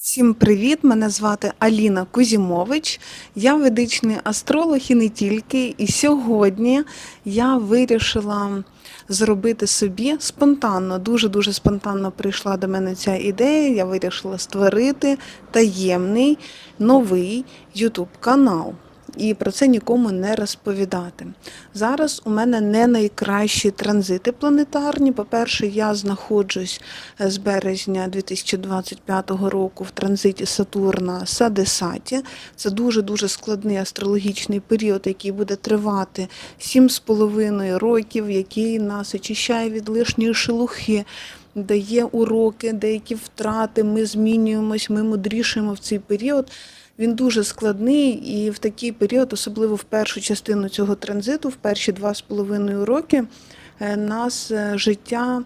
Всім привіт! Мене звати Аліна Кузімович. Я ведичний астролог і не тільки. І сьогодні я вирішила зробити собі спонтанно, дуже-дуже спонтанно прийшла до мене ця ідея. Я вирішила створити таємний новий YouTube канал. І про це нікому не розповідати. Зараз у мене не найкращі транзити планетарні. По-перше, я знаходжусь е, з березня 2025 року в транзиті Сатурна Садесаті. Це дуже-дуже складний астрологічний період, який буде тривати 7,5 років, який нас очищає від лишньої шелухи. Дає уроки, деякі втрати, ми змінюємось, ми мудрішаємо в цей період. Він дуже складний, і в такий період, особливо в першу частину цього транзиту, в перші два з половиною роки, е, нас е, життя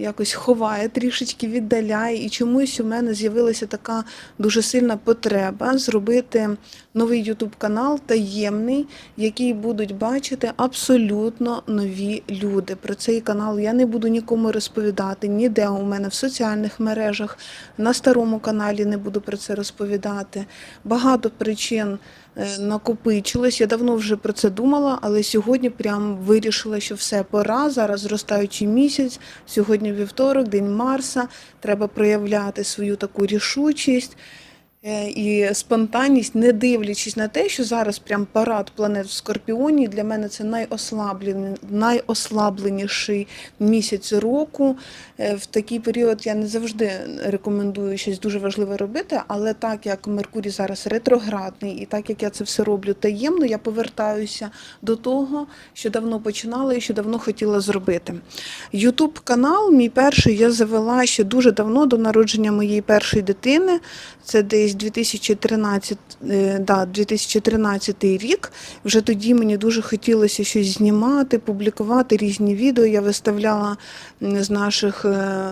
якось ховає, трішечки віддаляє. І чомусь у мене з'явилася така дуже сильна потреба зробити новий YouTube канал таємний, який будуть бачити абсолютно нові люди. Про цей канал я не буду нікому розповідати ніде у мене в соціальних мережах, на старому каналі не буду про це розповідати. Багато причин е, накопичилось. Я давно вже про це думала, але сьогодні прям вирішила, що все пора. Зараз зростаючий місяць. Сьогодні вівторок, день Марса. Треба проявляти свою таку рішучість. Е, І спонтанність, не дивлячись на те, що зараз прям парад планет в Скорпіоні, для мене це найослабленіший місяць року. Е, В такий період я не завжди рекомендую щось дуже важливе робити, але так як Меркурій зараз ретроградний, і так як я це все роблю таємно, я повертаюся до того, що давно починала і що давно хотіла зробити. Ютуб канал, мій перший, я завела ще дуже давно до народження моєї першої дитини. Це десь 2013, е, да, 2013 рік. Вже тоді мені дуже хотілося щось знімати, публікувати різні відео. Я виставляла з наших е,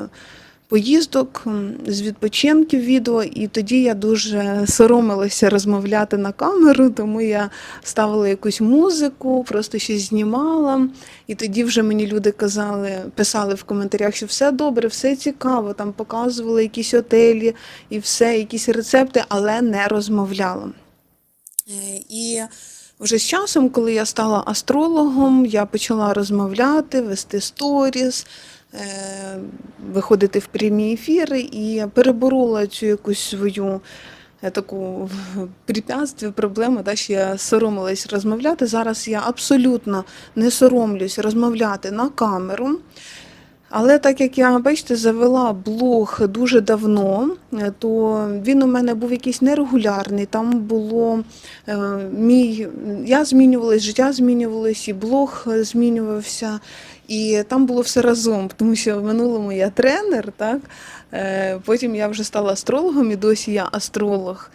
поїздок, з відпочинків відео, і тоді я дуже соромилася розмовляти на камеру, тому я ставила якусь музику, просто щось знімала. І тоді вже мені люди казали, писали в коментарях, що все добре, все цікаво, там показували якісь отелі і все, якісь рецепти, але не розмовляла. Е, І вже з часом, коли я стала астрологом, я почала розмовляти, вести сторіс, виходити в прямі ефіри і переборола цю якусь свою е, таку препятствие, проблему, да, що я соромилась розмовляти. Зараз я абсолютно не соромлюсь розмовляти на камеру. Але так як я, бачите, завела блог дуже давно, е, то він у мене був якийсь нерегулярний. Там було е, мій, я змінювалась, життя змінювалось, і блог е, змінювався. І там було все разом, тому що в минулому я тренер, так? Потім я вже стала астрологом, і досі я астролог.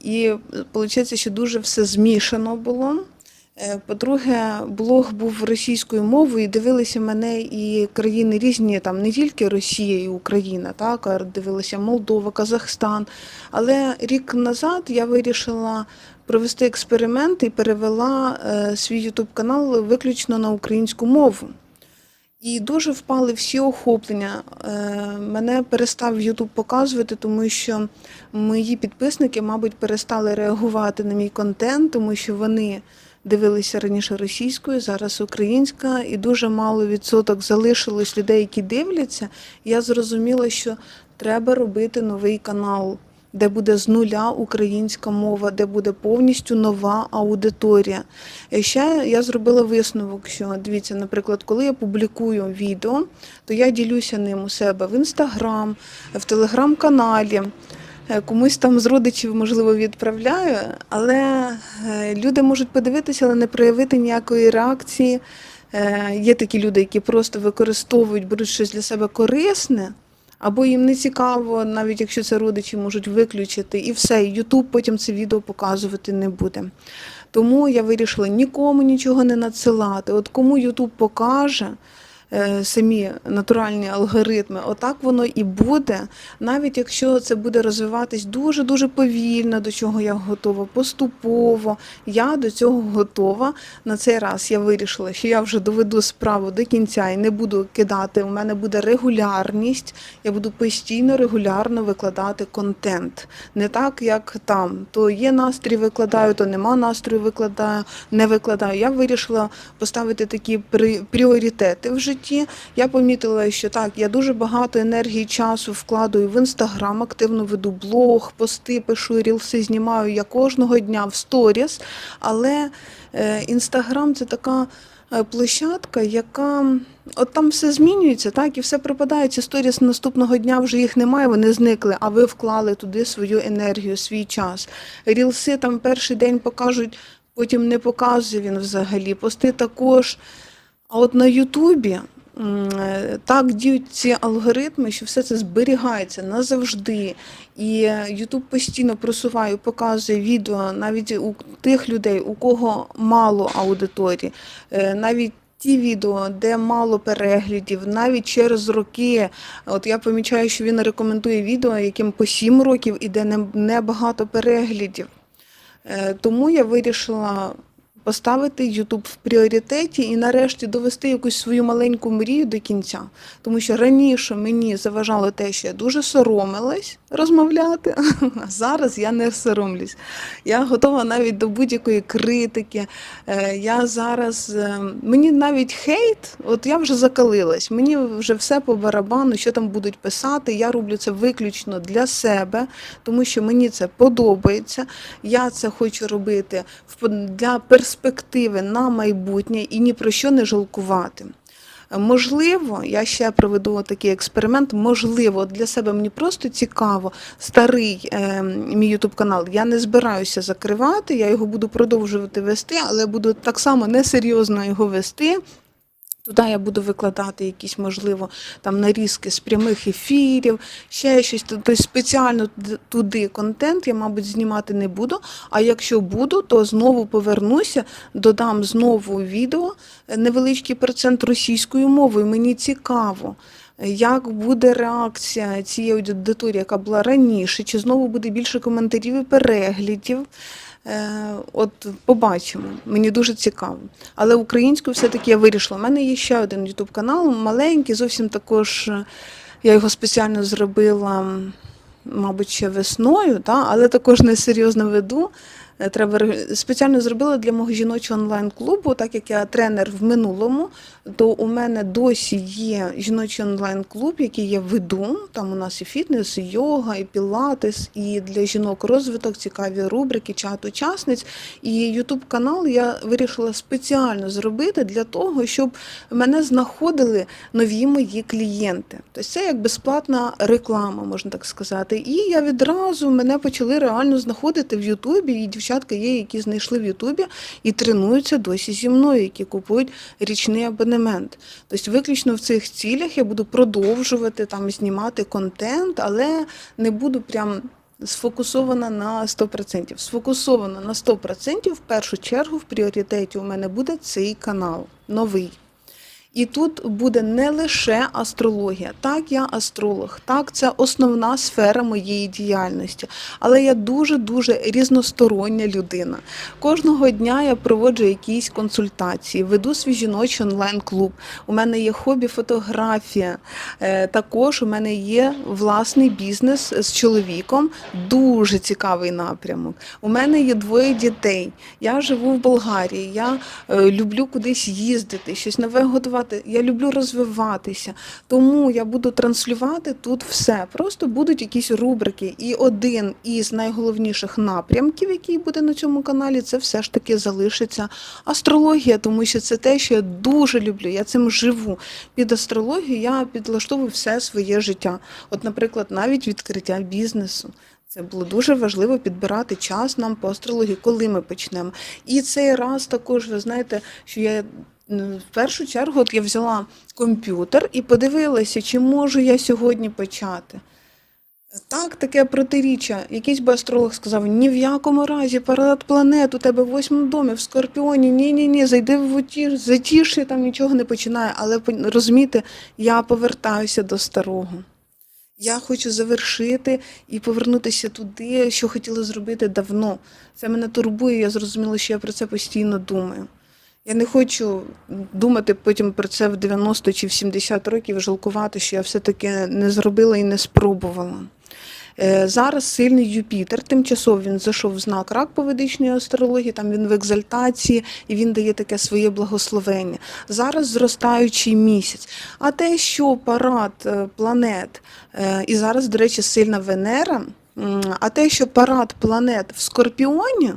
І виходить, що дуже все змішано було. Е, По-друге, блог був російською мовою, і дивилися мене і країни різні, там не тільки Росія і Україна, так, а дивилися Молдова, Казахстан. Але рік назад я вирішила провести експеримент і перевела е, свій ютуб канал виключно на українську мову. І дуже впали всі охоплення. Е, Мене перестав Ютуб показувати, тому що мої підписники, мабуть, перестали реагувати на мій контент, тому що вони дивилися раніше російською, зараз українська, і дуже мало відсоток залишилось людей, які дивляться. Я зрозуміла, що треба робити новий канал, де буде з нуля українська мова, де буде повністю нова аудиторія. І ще я зробила висновок, що дивіться, наприклад, коли я публікую відео, то я ділюся ним у себе в інстаграм, в телеграм-каналі. Е, Комусь там з родичів, можливо, відправляю, але е, люди можуть подивитися, але не проявити ніякої реакції. Е, Є такі люди, які просто використовують, беруть щось для себе корисне, або їм не цікаво, навіть якщо це родичі можуть виключити, і все, Ютуб потім це відео показувати не буде. Тому я вирішила нікому нічого не надсилати. От кому Ютуб покаже, самі натуральні алгоритми, отак воно і буде, навіть якщо це буде розвиватись дуже-дуже повільно, до чого я готова, поступово, я до цього готова. На цей раз я вирішила, що я вже доведу справу до кінця і не буду кидати. У мене буде регулярність, я буду постійно регулярно викладати контент. Не так, як там. То є настрій, викладаю, то нема настрою, викладаю, не викладаю. Я вирішила поставити такі пріоритети в житті. Я помітила, що так, я дуже багато енергії, часу вкладаю в інстаграм, активно веду блог, пости, пишу, рілси знімаю я кожного дня в сторіс. Але е, інстаграм це така е, площадка, яка от там все змінюється, так, і все пропадає. Ці сторіс наступного дня вже їх немає, вони зникли, а ви вклали туди свою енергію, свій час. Рілси там перший день покажуть, потім не показує він взагалі. Пости також. А от на Ютубі е, так діють ці алгоритми, що все це зберігається назавжди. І Ютуб постійно просуває, показує відео навіть у тих людей, у кого мало аудиторії, Е, навіть. Ті відео, де мало переглядів, навіть через роки. От я помічаю, що він рекомендує відео, яким по 7 років і де не, не багато переглядів. Е, Тому я вирішила поставити YouTube в пріоритеті і нарешті довести якусь свою маленьку мрію до кінця. Тому що раніше мені заважало те, що я дуже соромилась розмовляти, а зараз я не соромлюсь. Я готова навіть до будь-якої критики. Е, Я зараз е, мені навіть хейт, от я вже закалилась, мені вже все по барабану, що там будуть писати. Я роблю це виключно для себе, тому що мені це подобається. Я це хочу робити для перспективи на майбутнє і ні про що не жалкувати. Можливо, я ще проведу такий експеримент. Можливо, для себе мені просто цікаво старий е, мій ютуб канал. Я не збираюся закривати, я його буду продовжувати вести, але буду так само несерйозно його вести. Туди я буду викладати якісь, можливо, там нарізки з прямих ефірів, ще щось. Тобто спеціально туди контент я, мабуть, знімати не буду. А якщо буду, то знову повернуся, додам знову відео, е, невеличкий процент російською мовою. Мені цікаво. Як буде реакція цієї аудиторії, яка була раніше, чи знову буде більше коментарів і переглядів? Е, От побачимо. Мені дуже цікаво. Але українською все-таки я вирішила. У мене є ще один ютуб канал, маленький, зовсім також. е, Я його спеціально зробила, мабуть, ще весною, та, але також несерйозно веду. Е, Треба ре- спеціально зробила для мого жіночого онлайн-клубу, так як я тренер в минулому, то у мене досі є жіночий онлайн-клуб, який я веду. Там у нас і фітнес, і йога, і пілатес, і для жінок розвиток, цікаві рубрики, чат учасниць. І Ютуб канал я вирішила спеціально зробити для того, щоб мене знаходили нові мої клієнти. Тобто це як безплатна реклама, можна так сказати. І я відразу мене почали реально знаходити в Ютубі. І дівчатка є, які знайшли в Ютубі і тренуються досі зі мною, які купують річний абонемент. Тобто, виключно в цих цілях я буду продовжувати там знімати контент, але не буду прям. Сфокусована на 100%. Сфокусована на 100%, в першу чергу в пріоритеті у мене буде цей канал новий. І тут буде не лише астрологія. Так, я астролог, так, це основна сфера моєї діяльності. Але я дуже-дуже різностороння людина. Кожного дня я проводжу якісь консультації, веду свій жіночий онлайн-клуб. У мене є хобі фотографія. Е, Також у мене є власний бізнес з чоловіком. Дуже цікавий напрямок. У мене є двоє дітей. Я живу в Болгарії. Я е, люблю кудись їздити, щось нове готувати. Я люблю розвиватися. Тому я буду транслювати тут все. Просто будуть якісь рубрики. І один із найголовніших напрямків, який буде на цьому каналі, це все ж таки залишиться астрологія, тому що це те, що я дуже люблю. Я цим живу. Під астрологію я підлаштовую все своє життя. От, наприклад, навіть відкриття бізнесу. Це було дуже важливо підбирати час нам по астрології, коли ми почнемо. І цей раз також, ви знаєте, що я в першу чергу от я взяла комп'ютер і подивилася, чи можу я сьогодні почати. Так, таке протиріччя. Якийсь би астролог сказав: ні в якому разі парад планет у тебе в восьмому домі, в Скорпіоні, ні, ні, зайди в утір, там нічого не починає. Але розумієте, я повертаюся до старого. Я хочу завершити і повернутися туди, що хотіла зробити давно. Це мене турбує, я зрозуміла, що я про це постійно думаю. Я не хочу думати потім про це в 90 чи в 70 років, жалкувати, що я все-таки не зробила і не спробувала. Е, Зараз сильний Юпітер, тимчасово він зайшов в знак рак по ведичній астрології, там він в екзальтації і він дає таке своє благословення. Зараз зростаючий місяць. А те, що парад е, планет, е, і зараз, до речі, сильна Венера, а те, що парад планет в Скорпіоні,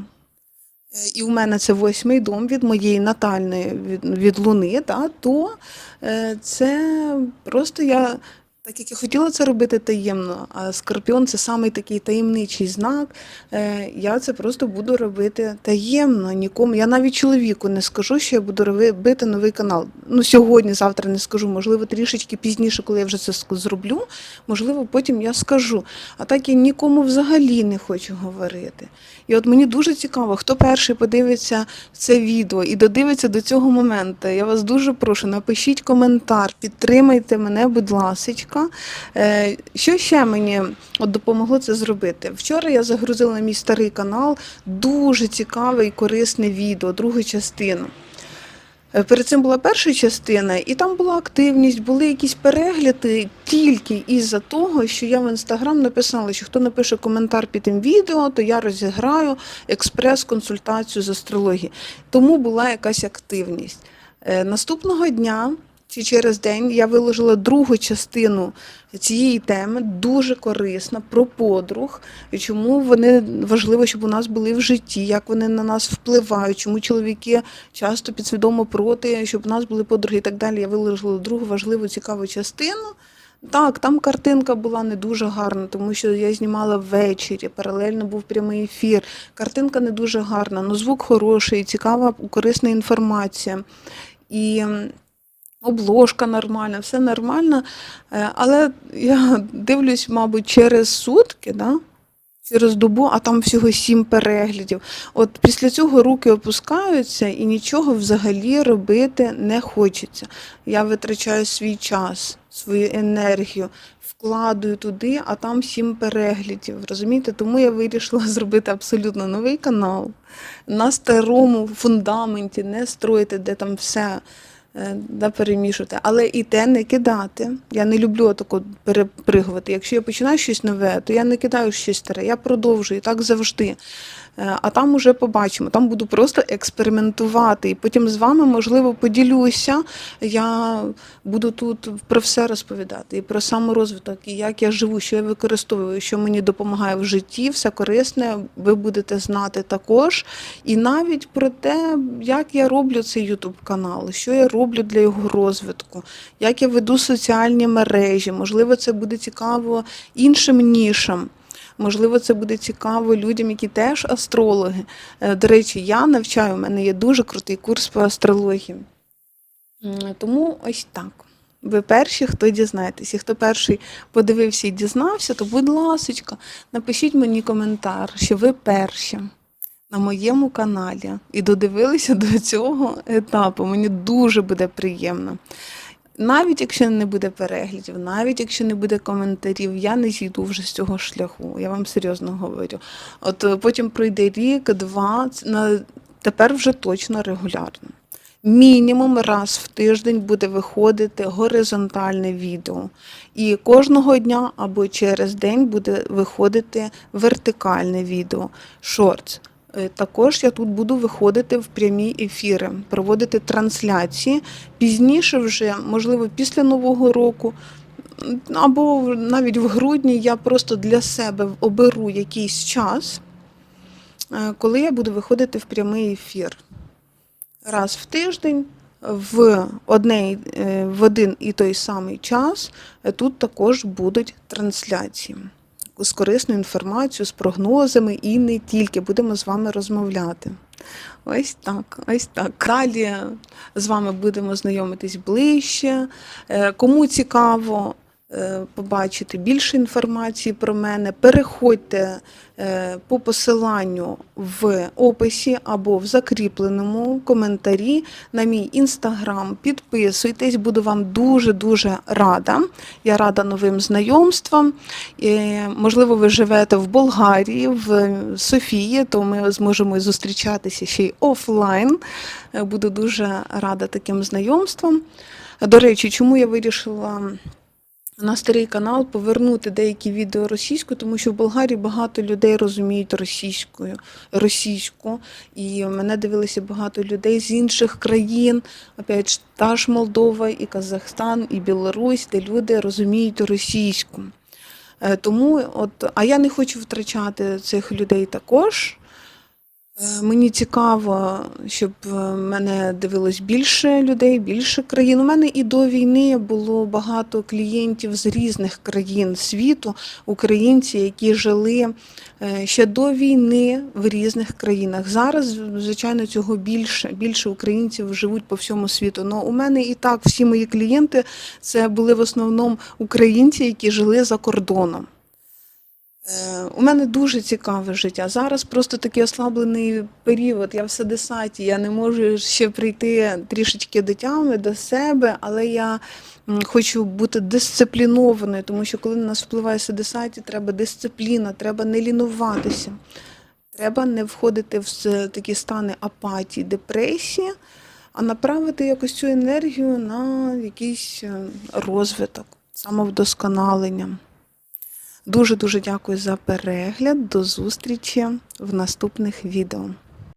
і у мене це восьмий дом від моєї натальної від, від Луни, та, то е, це просто я, так як я хотіла це робити таємно, а Скорпіон це самий такий таємничий знак. Е, я це просто буду робити таємно, нікому. Я навіть чоловіку не скажу, що я буду робити новий канал. Ну, сьогодні, завтра не скажу, можливо, трішечки пізніше, коли я вже це зроблю, можливо, потім я скажу. А так я нікому взагалі не хочу говорити. І от мені дуже цікаво, хто перший подивиться це відео і додивиться до цього моменту. Я вас дуже прошу, напишіть коментар, підтримайте мене, будь ласочка. Е, Що ще мені допомогло це зробити? Вчора я загрузила на мій старий канал дуже цікаве і корисне відео, другу частину. Е, Перед цим була перша частина, і там була активність, були якісь перегляди тільки із-за того, що я в інстаграм написала, що хто напише коментар під тим відео, то я розіграю експрес-консультацію з астрології. Тому була якась активність. Е, Наступного дня чи через день я виложила другу частину цієї теми, дуже корисна, про подруг, і чому вони важливо, щоб у нас були в житті, як вони на нас впливають, чому чоловіки часто підсвідомо проти, щоб у нас були подруги і так далі. Я виложила другу важливу, цікаву частину. Так, там картинка була не дуже гарна, тому що я знімала ввечері, паралельно був прямий ефір. Картинка не дуже гарна, але звук хороший, цікава, корисна інформація. І обложка нормальна, все нормально. Е, Але я дивлюсь, мабуть, через сутки, да? через добу, а там всього сім переглядів. От після цього руки опускаються і нічого взагалі робити не хочеться. Я витрачаю свій час, свою енергію, вкладую туди, а там сім переглядів. Розумієте? Тому я вирішила зробити абсолютно новий канал на старому фундаменті, не строїти, де там все да, перемішувати, але і те не кидати. Я не люблю тако перепригувати. Якщо я починаю щось нове, то я не кидаю щось старе, я продовжую так завжди. Е, А там уже побачимо. Там буду просто експериментувати. І потім з вами, можливо, поділюся. Я буду тут про все розповідати. І про саморозвиток, і як я живу, що я використовую, що мені допомагає в житті, все корисне, ви будете знати також. І навіть про те, як я роблю цей YouTube канал, що я роблю для його розвитку, як я веду соціальні мережі. Можливо, це буде цікаво іншим нішам. Можливо, це буде цікаво людям, які теж астрологи. Е, До речі, я навчаю, у мене є дуже крутий курс по астрології. Тому ось так. Ви перші, хто дізнаєтесь. І хто перший подивився і дізнався, то, будь ласочка, напишіть мені коментар, що ви перші на моєму каналі і додивилися до цього етапу. Мені дуже буде приємно. Навіть якщо не буде переглядів, навіть якщо не буде коментарів, я не зійду вже з цього шляху. Я вам серйозно говорю. От е, потім пройде рік, два, на тепер вже точно регулярно. Мінімум раз в тиждень буде виходити горизонтальне відео. І кожного дня або через день буде виходити вертикальне відео, шортс. Е, Також я тут буду виходити в прямі ефіри, проводити трансляції. Пізніше, вже, можливо, після Нового року, або навіть в грудні я просто для себе оберу якийсь час, е, коли я буду виходити в прямий ефір. Раз в тиждень в, одне, е, в один і той самий час тут також будуть трансляції з корисною інформацією, з прогнозами і не тільки будемо з вами розмовляти. Ось так, ось так. Далі з вами будемо знайомитись ближче. Е, Кому цікаво, побачити більше інформації про мене, переходьте е, по посиланню в описі або в закріпленому коментарі на мій інстаграм. Підписуйтесь, буду вам дуже-дуже рада. Я рада новим знайомствам. Е, Можливо, ви живете в Болгарії, в Софії, то ми зможемо зустрічатися ще й офлайн. Е, Буду дуже рада таким знайомствам. До речі, чому я вирішила на старий канал повернути деякі відео російською, тому що в Болгарії багато людей розуміють російською, російську, і мене дивилися багато людей з інших країн, опять ж, та ж Молдова, і Казахстан, і Білорусь, де люди розуміють російську. Е, Тому, от, а я не хочу втрачати цих людей також. Е, Мені цікаво, щоб е, мене дивилось більше людей, більше країн. У мене і до війни було багато клієнтів з різних країн світу, українці, які жили е, ще до війни в різних країнах. Зараз, звичайно, цього більше. Більше українців живуть по всьому світу. Но у мене і так всі мої клієнти це були в основному українці, які жили за кордоном. Е, У мене дуже цікаве життя. Зараз просто такий ослаблений період. Я в Садисаті, я не можу ще прийти трішечки до тями, до себе, але я хочу бути дисциплінованою, тому що коли на нас впливає Садисаті, треба дисципліна, треба не лінуватися. Треба не входити в такі стани апатії, депресії, а направити якось цю енергію на якийсь е, розвиток, самовдосконалення. Дуже дуже дякую за перегляд. До зустрічі в наступних відео.